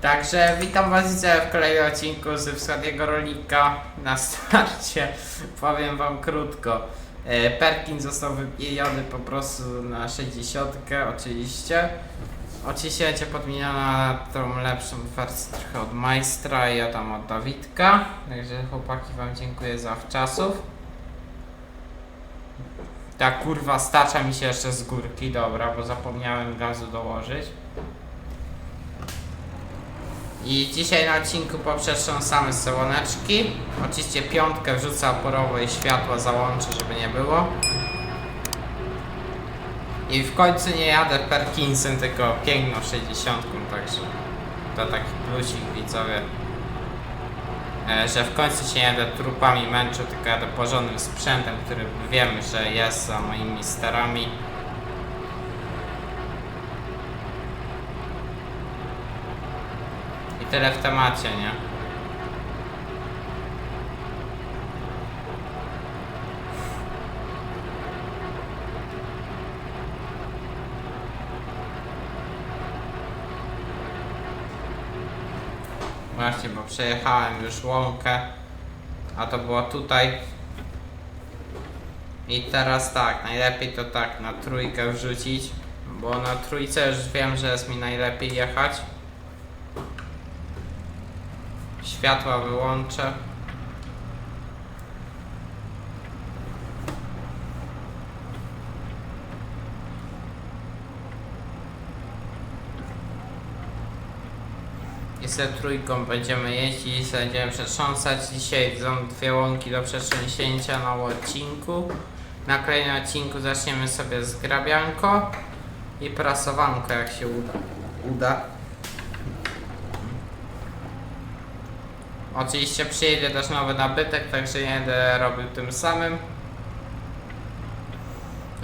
Także witam was w kolejnym odcinku z wschodniego rolnika. Na starcie powiem wam krótko. E, Perkin został wypieniony po prostu na 60 oczywiście. Oczywiście będzie podmieniona na tą lepszą wersję trochę od Majstra i ja tam od Dawidka. Także chłopaki wam dziękuję za wczasów. Ta kurwa stacza mi się jeszcze z górki, dobra, bo zapomniałem gazu dołożyć. I dzisiaj na odcinku poprzetrząsamy sałoneczki. Oczywiście piątkę wrzucę oporowo i światła załączę, żeby nie było. I w końcu nie jadę Perkinsem, tylko piękną 60, także to taki plusik widzowie. E, że w końcu się nie jadę trupami męczę, tylko jadę porządnym sprzętem, który wiem, że jest za moimi sterami. Tyle w temacie, nie? Właśnie, bo przejechałem już łąkę, a to było tutaj. I teraz tak, najlepiej to tak na trójkę wrzucić, bo na trójce już wiem, że jest mi najlepiej jechać. Światła wyłączę. I ze trójką będziemy jeździć, i będziemy przetrząsać. Dzisiaj są dwie łąki do przetrząśnięcia na odcinku. Na kolejnym odcinku zaczniemy sobie z i prasowanko, jak się uda. uda. Oczywiście przyjedzie też nowy nabytek, także nie będę robił tym samym.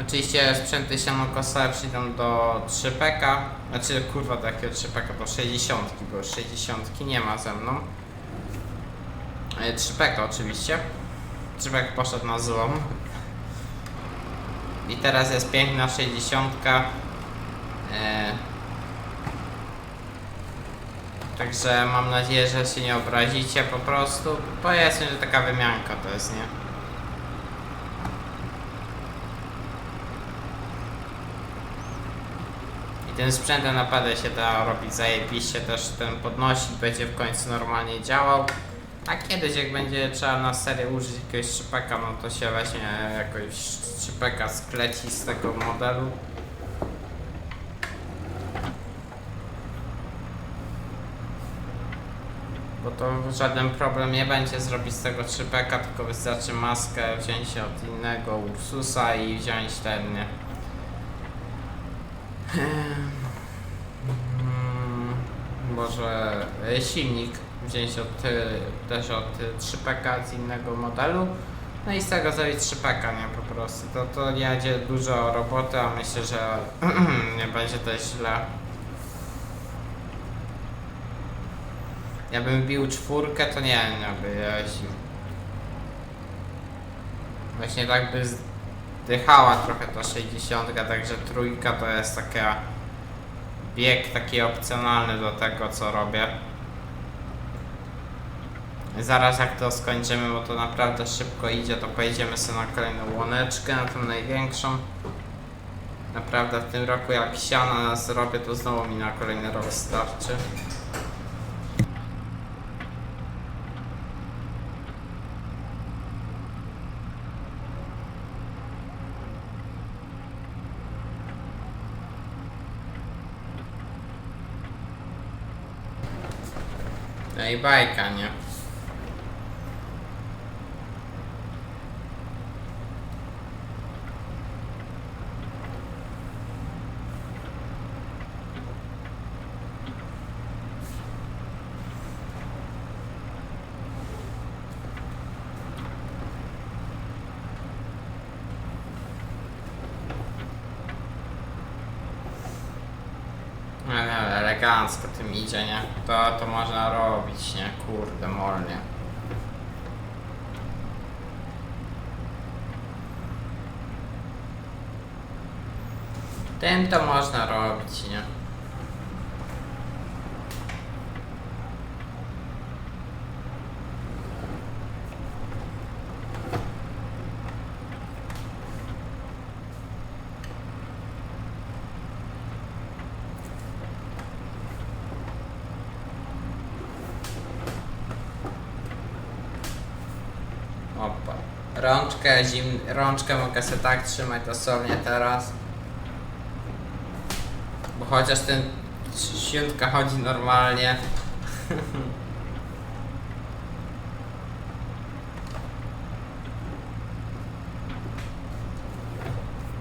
Oczywiście sprzęty sianokosowe przyjdą do 3PK. Znaczy kurwa do jakiego 3PK? Do 60, bo 60 nie ma ze mną. E, 3PK oczywiście. 3PK poszedł na złom. I teraz jest piękna 60. E, Także mam nadzieję, że się nie obrazicie po prostu. Powiedzmy, że taka wymianka to jest, nie? I tym sprzętem naprawdę się da robić zajebiście, też ten podnośnik będzie w końcu normalnie działał. A kiedyś jak będzie trzeba na serię użyć jakiegoś szczypaka, no to się weźmie jakoś szczypeka skleci z tego modelu. Bo to żaden problem nie będzie zrobić z tego 3PK, tylko wystarczy maskę wziąć od innego Ursusa i wziąć ten, nie? Ehm, mm, Może e, silnik wziąć od, e, też od e, 3PK z innego modelu. No i z tego zrobić 3PK, nie po prostu. To, to nie będzie dużo roboty, a myślę, że nie będzie to źle. Ja bym bił czwórkę, to nie wiem, by jeździł. Właśnie tak by zdychała trochę ta 60, także trójka to jest taka bieg taki opcjonalny do tego co robię. Zaraz jak to skończymy, bo to naprawdę szybko idzie, to pojedziemy sobie na kolejną łoneczkę, na tą największą. Naprawdę w tym roku jak siana zrobię, to znowu mi na kolejny rok starczy. No i bajka, nie? Ale ale elegancko tym idzie, nie? To, to można robić, nie? Kurde, molnie. Tym to można robić, nie? Rączkę, zim... Rączkę mogę sobie tak trzymać dosłownie teraz. Bo chociaż ten siuntka chodzi normalnie.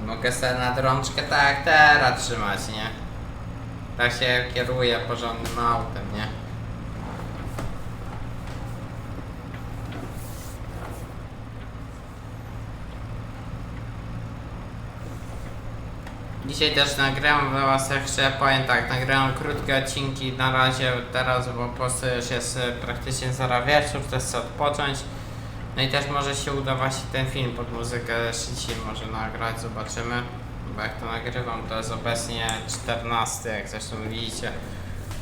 Mogę sobie nad rączkę tak teraz trzymać, nie? Tak się kieruje porządnym autem, nie? Dzisiaj też nagrałem dla was jeszcze, powiem tak, nagrałem krótkie odcinki na razie teraz, bo po prostu już jest e, praktycznie zaraz wieczór, też chcę odpocząć. No i też może się uda właśnie ten film pod muzykę jeszcze dzisiaj może nagrać, zobaczymy. Bo jak to nagrywam, to jest obecnie 14, jak zresztą widzicie,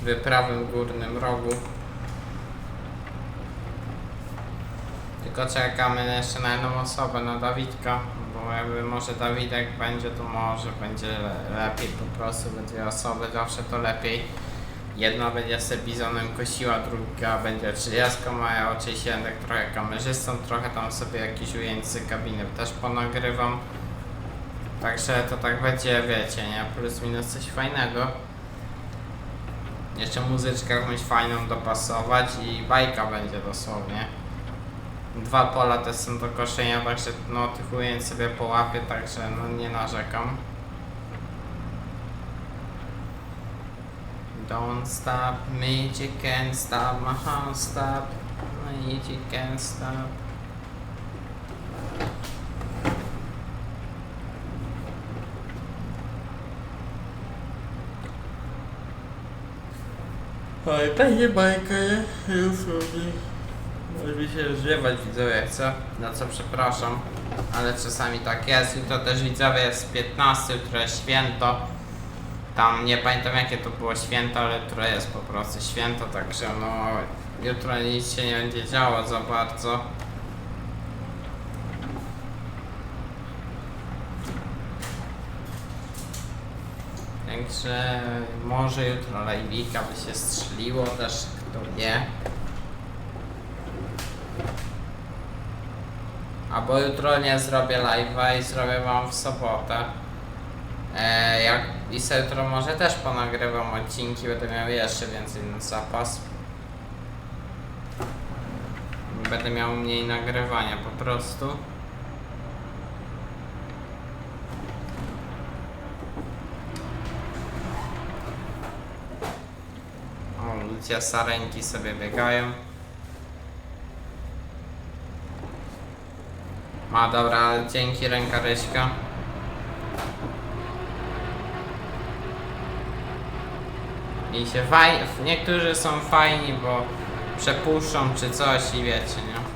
w prawym górnym rogu. Tylko czekamy jeszcze na jedną osobę, na Dawidka, bo jakby może Dawidek będzie, to może będzie le- lepiej po prostu, we dwie osoby, zawsze to lepiej. Jedna będzie se bizonem kosiła, druga będzie 30, a ja oczywiście będę trochę kamerzystą, trochę tam sobie jakieś ujęcie z kabiny też ponagrywam. Także to tak będzie, wiecie, nie? Plus minus coś fajnego. Jeszcze muzyczkę jakąś fajną dopasować i bajka będzie dosłownie. Dwa pola też są do koszenia, także no tych ujęć sobie połapię, także no nie narzekam. Don't stop, magic can't stop, my heart stop, magic can't stop. Oj, będzie bajka, nie? Już sobie. Mi się rozwiewać widzowie, co? Na co przepraszam, ale czasami tak jest. Jutro też widzowie jest 15, jutro jest święto. Tam nie pamiętam jakie to było święto, ale jutro jest po prostu święto, także no jutro nic się nie będzie działo za bardzo. Także może jutro live'ika by się strzeliło też, kto wie. Albo jutro nie zrobię live'a i zrobię wam w sobotę. E, jak i se jutro może też ponagrywam odcinki, będę miał jeszcze więcej na zapas. Będę miał mniej nagrywania po prostu. O, ludzie sarenki sobie biegają. Ma dobra, dzięki ręka Ryśka. I się faj... Niektórzy są fajni, bo przepuszczą czy coś i wiecie, nie?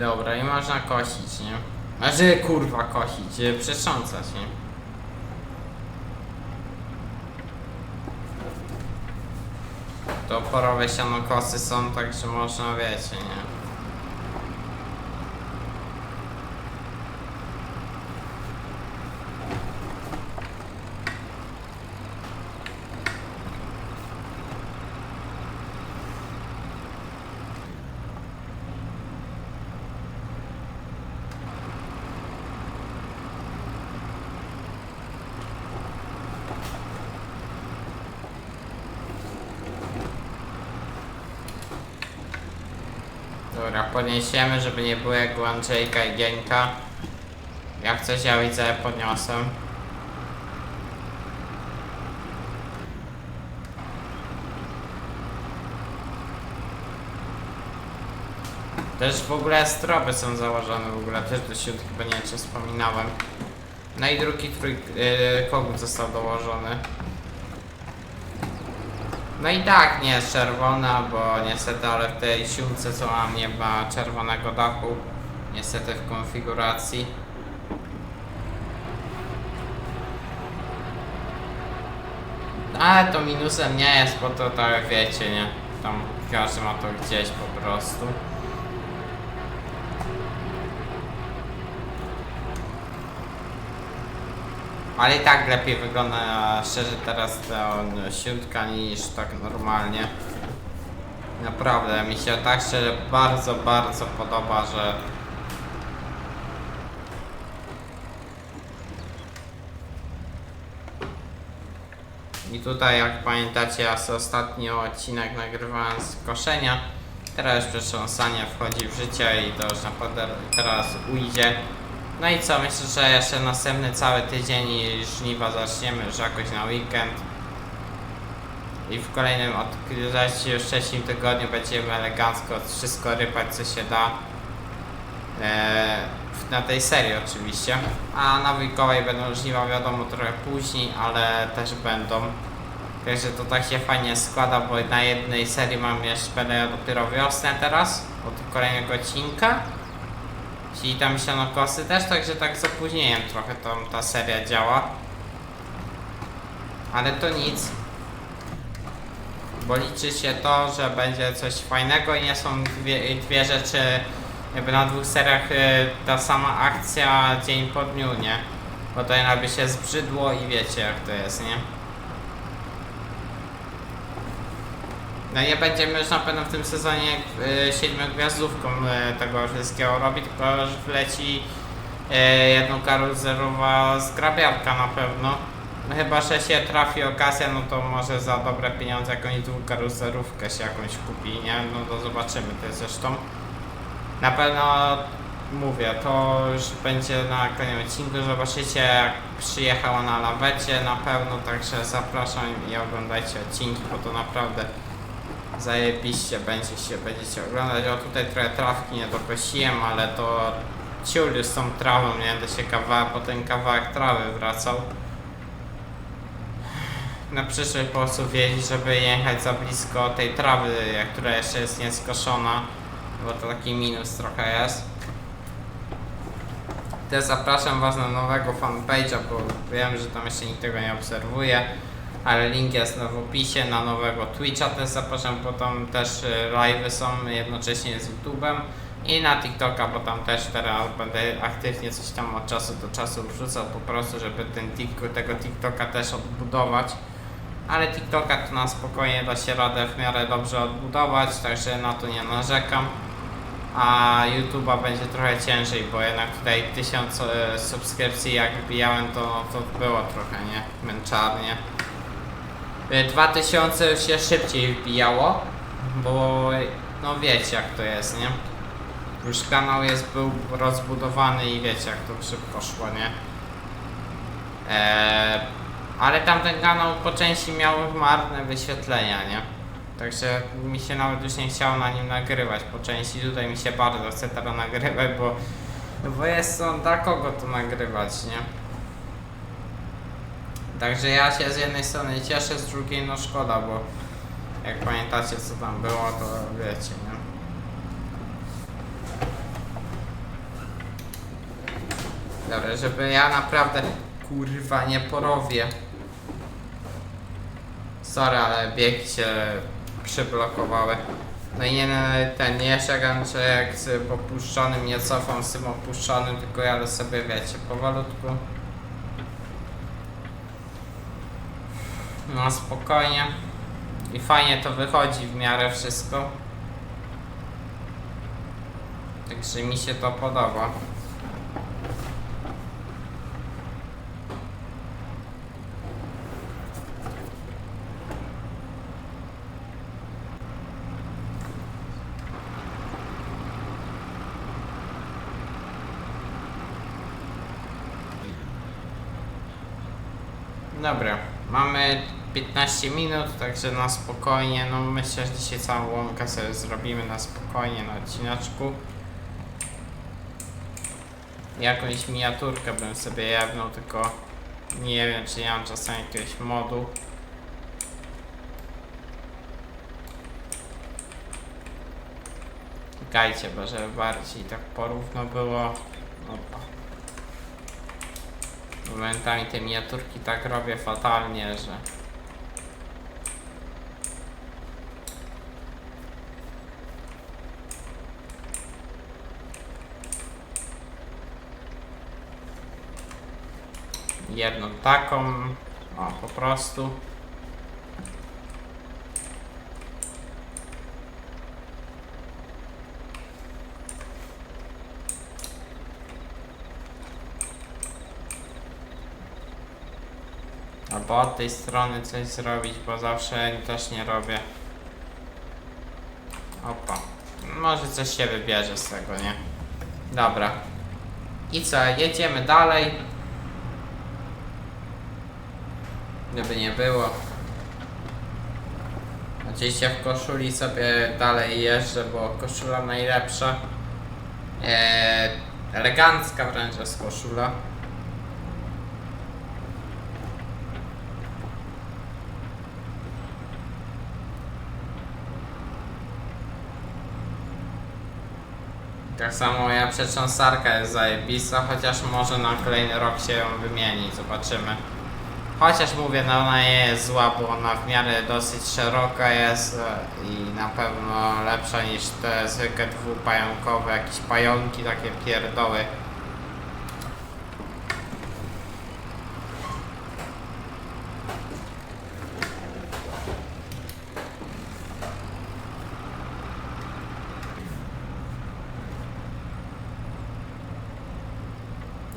Dobra, i można kosić, nie? Znaczy, kurwa, kosić, y, przetrząsać, nie? To porowe sianokosy są, także można, wiecie, nie? Dobra, podniesiemy, żeby nie było jak u Andrzejka i Gieńka. Jak coś ja widzę, podniosę. Też w ogóle stroby są założone, w ogóle też do siódmej chyba nie wiem czy wspominałem. No i drugi trój, yy, kogut został dołożony. No i tak nie jest czerwona, bo niestety, ale w tej siłce co mam nie ma czerwonego dachu. Niestety w konfiguracji. Ale to minusem nie jest, bo to tak wiecie, nie? Tam każdy ma to gdzieś po prostu. Ale i tak lepiej wygląda szczerze teraz ta siódka niż tak normalnie. Naprawdę, mi się tak szczerze bardzo, bardzo podoba, że I tutaj, jak pamiętacie, ja sobie ostatnio odcinek nagrywałem z koszenia. Teraz już przetrząsanie wchodzi w życie i to już naprawdę teraz ujdzie. No i co, myślę, że jeszcze następny cały tydzień i żniwa zaczniemy już jakoś na weekend. I w kolejnym, od już trzecim tygodniu będziemy elegancko wszystko rypać co się da. Eee, na tej serii oczywiście. A na weekowej będą żniwa wiadomo trochę później, ale też będą. Także to tak się fajnie składa, bo na jednej serii mam jeszcze będę dopiero wiosnę teraz, od kolejnego odcinka. Czyli tam sianokosy też, także tak z opóźnieniem trochę tam ta seria działa. Ale to nic. Bo liczy się to, że będzie coś fajnego i nie są dwie, dwie rzeczy jakby na dwóch seriach y, ta sama akcja dzień po dniu, nie? Bo to jakby się zbrzydło i wiecie jak to jest, nie? No nie będziemy już na pewno w tym sezonie y, siedmiogwiazdówką y, tego wszystkiego robić, tylko już wleci y, jedną karuzerowa zgrabiarka na pewno. No chyba, że się trafi okazja, no to może za dobre pieniądze jakąś dwukaruzerówkę się jakąś kupi, nie? No to zobaczymy to zresztą. Na pewno mówię, to już będzie na kolejnym odcinku, zobaczycie jak przyjechała na lawecie na pewno, także zapraszam i oglądajcie odcinki, bo to naprawdę zajebiście będzie się, będziecie oglądać. O tutaj trochę trawki nie dokosiłem, ale to ciul z tą trawą, nie będę się kawałek, po ten kawałek trawy wracał. Na przyszłość po prostu wiedzieć, żeby jechać za blisko tej trawy, która jeszcze jest nieskoszona, bo to taki minus trochę jest. Też zapraszam Was na nowego fanpage'a, bo wiem, że tam jeszcze nikt tego nie obserwuje, ale link jest w opisie na nowego Twitcha też zapraszam, bo tam też y, live'y są jednocześnie z YouTube'em i na TikToka, bo tam też teraz będę aktywnie coś tam od czasu do czasu wrzucał po prostu, żeby ten tik, tego TikToka też odbudować. Ale TikToka to na spokojnie da się radę w miarę dobrze odbudować, także na to nie narzekam. A YouTube'a będzie trochę ciężej, bo jednak tutaj tysiąc e, subskrypcji jak wbijałem to, to było trochę, nie? Męczarnie. E, 2000 już się szybciej wbijało, bo no wiecie jak to jest, nie? Już kanał jest, był rozbudowany i wiecie jak to szybko szło, nie? Eee, ale tamten kanał po części miał marne wyświetlenia, nie? Także mi się nawet już nie chciało na nim nagrywać po części. Tutaj mi się bardzo chce teraz nagrywać, bo, bo jest on dla kogo to nagrywać, nie? Także ja się z jednej strony cieszę, z drugiej no szkoda, bo jak pamiętacie co tam było, to wiecie, nie? Dobra, żeby ja naprawdę kurwa nie porowię. Sorry, ale biegi się przyblokowały. No i nie ten, nie czekam, że jak z popuszczonym nie cofam z tym opuszczonym, tylko jadę sobie, wiecie, powolutku. No spokojnie. I fajnie to wychodzi w miarę wszystko. Także mi się to podoba. Dobra, mamy 15 minut, także na spokojnie, no myślę, że dzisiaj całą łąkę sobie zrobimy na spokojnie na odcineczku. Jakąś miniaturkę bym sobie jebnął, tylko nie wiem czy ja mam czasem jakiegoś modu. Czekajcie, bo żeby bardziej tak porówno było. Opa. Momentami te miniaturki tak robię fatalnie, że... jedną taką, o po prostu. Albo od tej strony coś zrobić, bo zawsze też nie robię. Opa. Może coś się wybierze z tego, nie? Dobra. I co, jedziemy dalej. Gdyby nie było. Oczywiście w koszuli sobie dalej jeżdżę, bo koszula najlepsza. Eee, elegancka wręcz jest koszula. Tak samo moja przetrząsarka jest zajebista, chociaż może na kolejny rok się ją wymieni, zobaczymy. Chociaż mówię, no ona nie jest zła, bo ona w miarę dosyć szeroka jest e, i na pewno lepsza niż te zwykłe dwupająkowe, jakieś pająki, takie pierdoły.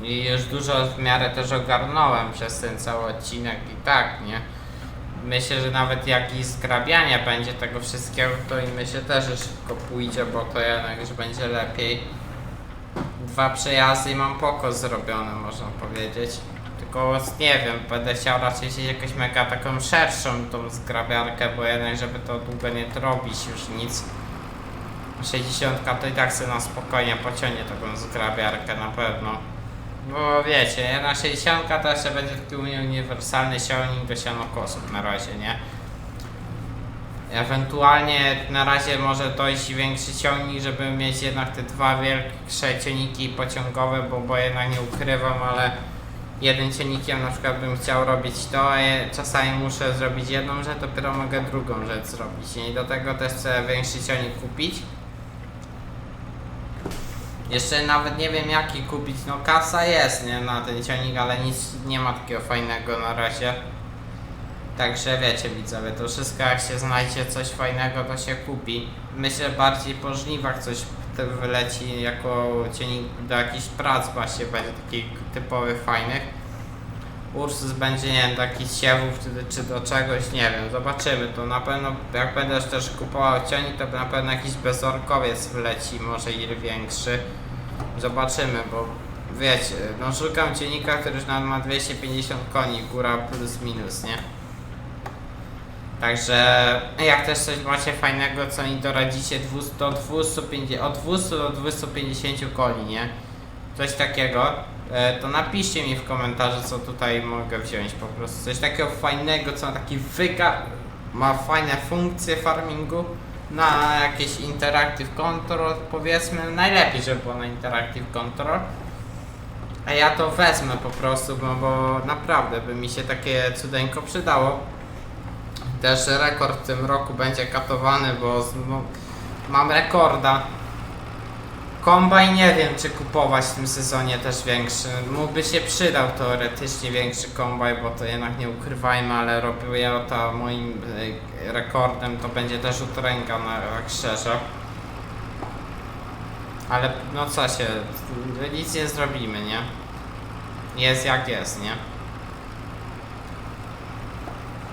I już dużo w miarę też ogarnąłem przez ten cały odcinek i tak, nie? Myślę, że nawet jak i zgrabianie będzie tego wszystkiego, to i myślę też, że szybko pójdzie, bo to jednak już będzie lepiej. Dwa przejazdy i mam poko zrobione, można powiedzieć. Tylko nie wiem, będę chciał raczej się jakąś mega taką szerszą tą zgrabiarkę, bo jednak żeby to długo nie robić już nic. 60 to i tak sobie na spokojnie pociągnie taką zgrabiarkę na pewno. Bo wiecie, jedna 60 to jeszcze będzie taki uniwersalny silnik do sianokosów na razie, nie? Ewentualnie na razie może dojść większy ciągnik, żeby mieć jednak te dwa większe ciągniki pociągowe, bo, bo jednak nie ukrywam, ale jednym ciągnikiem na przykład bym chciał robić to, a czasami muszę zrobić jedną rzecz, dopiero mogę drugą rzecz zrobić. I do tego też chcę większy ciągnik kupić. Jeszcze nawet nie wiem jaki kupić, no kasa jest nie na ten ciągnik, ale nic nie ma takiego fajnego na razie. Także wiecie widzowie, to wszystko jak się znajdzie coś fajnego to się kupi. Myślę bardziej po żniwach coś wyleci jako ciągnik do jakichś prac właśnie będzie takich typowych fajnych. Ursus będzie nie wiem do jakichś siewów czy, czy do czegoś, nie wiem, zobaczymy. To na pewno jak będę też kupował ciągnik to na pewno jakiś bezorkowiec wleci, może i większy. Zobaczymy, bo wiecie, no szukam ciennika, który już ma 250 koni, góra plus minus, nie? Także jak też coś macie fajnego, co mi doradzicie 200 do 250, od 200 do 250 koni, nie? Coś takiego, to napiszcie mi w komentarzu, co tutaj mogę wziąć po prostu. Coś takiego fajnego, co taki wyga... ma fajne funkcje farmingu na jakieś interactive control, powiedzmy, najlepiej, żeby było na interactive control. A ja to wezmę po prostu, bo, bo naprawdę by mi się takie cudeńko przydało. Też rekord w tym roku będzie katowany, bo no, mam rekorda. Kombaj nie wiem, czy kupować w tym sezonie też większy. Mógłby się przydał teoretycznie większy kombaj, bo to jednak nie ukrywajmy, ale robię to moim e, rekordem, to będzie też utręga na jak szczerze. Ale no co się, nic nie zrobimy, nie? Jest jak jest, nie?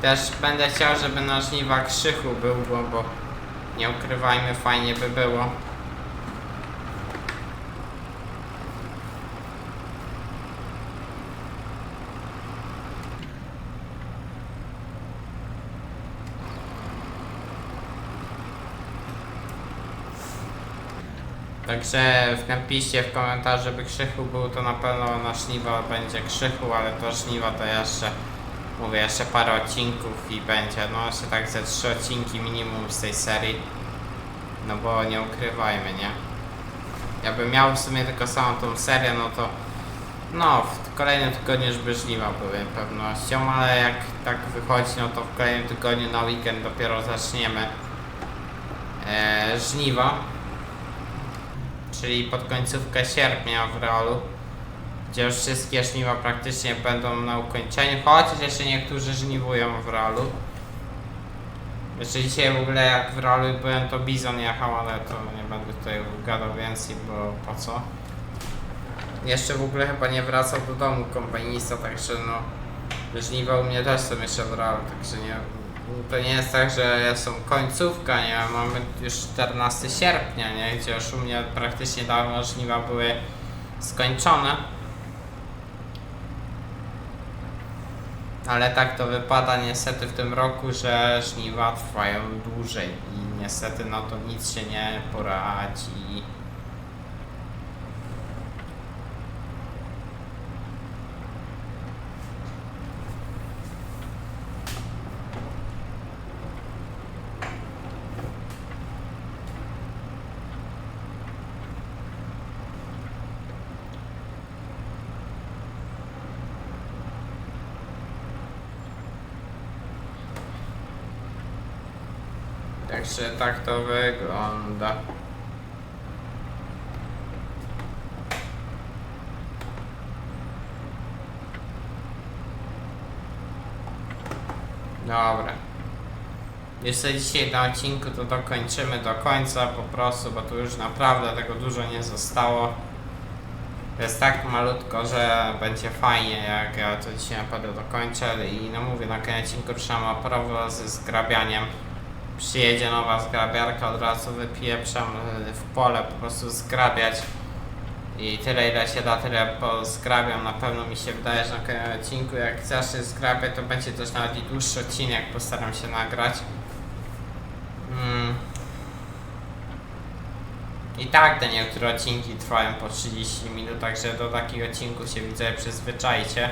Też będę chciał, żeby na żniwa krzychu był, bo nie ukrywajmy, fajnie by było. Także w napisie w komentarzu, żeby krzychu był, to na pewno na żniwa będzie krzychu, ale to żniwa to jeszcze, mówię, jeszcze parę odcinków i będzie, no jeszcze tak ze trzy odcinki minimum z tej serii. No bo nie ukrywajmy, nie? Ja bym miał w sumie tylko samą tą serię, no to no, w kolejnym tygodniu już by żniwa były pewnością, ale jak tak wychodzi, no to w kolejnym tygodniu na weekend dopiero zaczniemy e, żniwa czyli pod końcówkę sierpnia w realu. gdzie już wszystkie żniwa praktycznie będą na ukończeniu, chociaż jeszcze niektórzy żniwują w realu. Jeszcze dzisiaj w ogóle jak w realu byłem to Bizon jechał, ale to nie będę tutaj gadał więcej, bo po co. Jeszcze w ogóle chyba nie wracał do domu kompanista, także no żniwa u mnie też są jeszcze w realu, także nie to nie jest tak, że są końcówka, nie mamy już 14 sierpnia, nie, gdzie już u mnie praktycznie dawno żniwa były skończone. Ale tak to wypada niestety w tym roku, że żniwa trwają dłużej i niestety no to nic się nie poradzi. Także tak to wygląda. Dobra. Jeszcze dzisiaj na odcinku to dokończymy do końca po prostu, bo tu już naprawdę tego dużo nie zostało. Jest tak malutko, że będzie fajnie, jak ja to dzisiaj naprawdę dokończę i no mówię, na koniec odcinku trzymam oprawo ze zgrabianiem. Przyjedzie nowa zgrabiarka, od razu wypieprzam y, w pole po prostu zgrabiać. I tyle ile się da, tyle pozgrabiam. Na pewno mi się wydaje, że na kolejnym odcinku jak zacznę zgrabiać, to będzie też nawet i dłuższy odcinek, postaram się nagrać. Mm. I tak te niektóre odcinki trwają po 30 minut, także do takich odcinków się widzę przyzwyczajcie.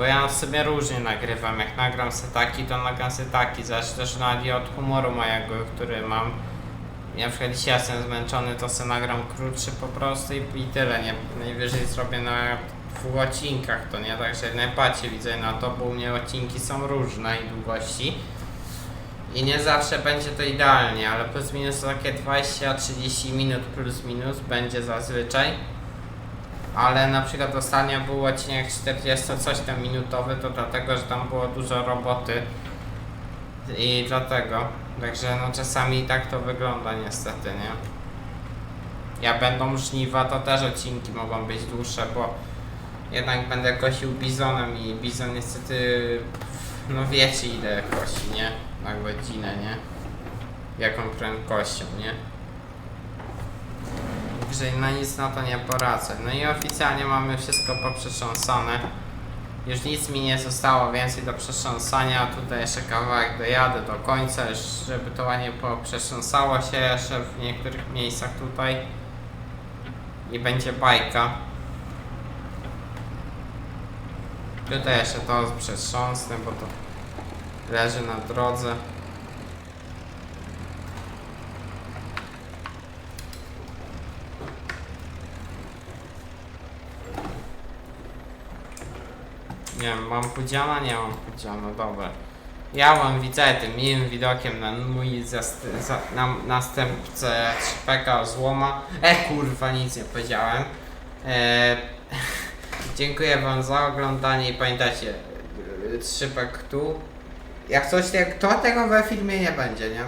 Bo ja sobie różnie nagrywam, jak nagram se taki, to nagram se taki, zależy też i od humoru mojego, który mam. Ja na przykład dzisiaj jestem zmęczony, to se nagram krótszy po prostu i, i tyle, nie? Najwyżej zrobię na dwóch odcinkach, to nie? Także najbardziej widzę na to, bo u mnie odcinki są różne i długości. I nie zawsze będzie to idealnie, ale plus minus takie 20-30 minut plus minus będzie zazwyczaj. Ale na przykład ostatnio był odcinek 40 coś tam minutowy, to dlatego, że tam było dużo roboty. I dlatego. Także no czasami tak to wygląda niestety, nie? Ja będą żniwa, to też odcinki mogą być dłuższe, bo jednak będę kosił bizonem i bizon niestety, no wiecie ile kosi, nie? Na godzinę, nie? Jaką prędkością, nie? Także na nic na to nie poradzę. No i oficjalnie mamy wszystko poprzetrząsane. Już nic mi nie zostało więcej do przetrząsania. Tutaj jeszcze kawałek dojadę do końca, żeby to ładnie poprzetrząsało się jeszcze w niektórych miejscach tutaj. I będzie bajka. Tutaj jeszcze to przetrząsnę, bo to leży na drodze. Nie wiem, mam pudziana? Nie mam pudziana, dobra. Ja wam widzę tym miłym widokiem na mój zast- za, na, następcę Szpeka Złoma. E kurwa, nic nie powiedziałem. E, dziękuję wam za oglądanie i pamiętajcie, e, tu. Jak coś, jak to tego we filmie nie będzie, nie?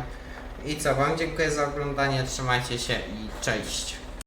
I co, wam dziękuję za oglądanie, trzymajcie się i cześć.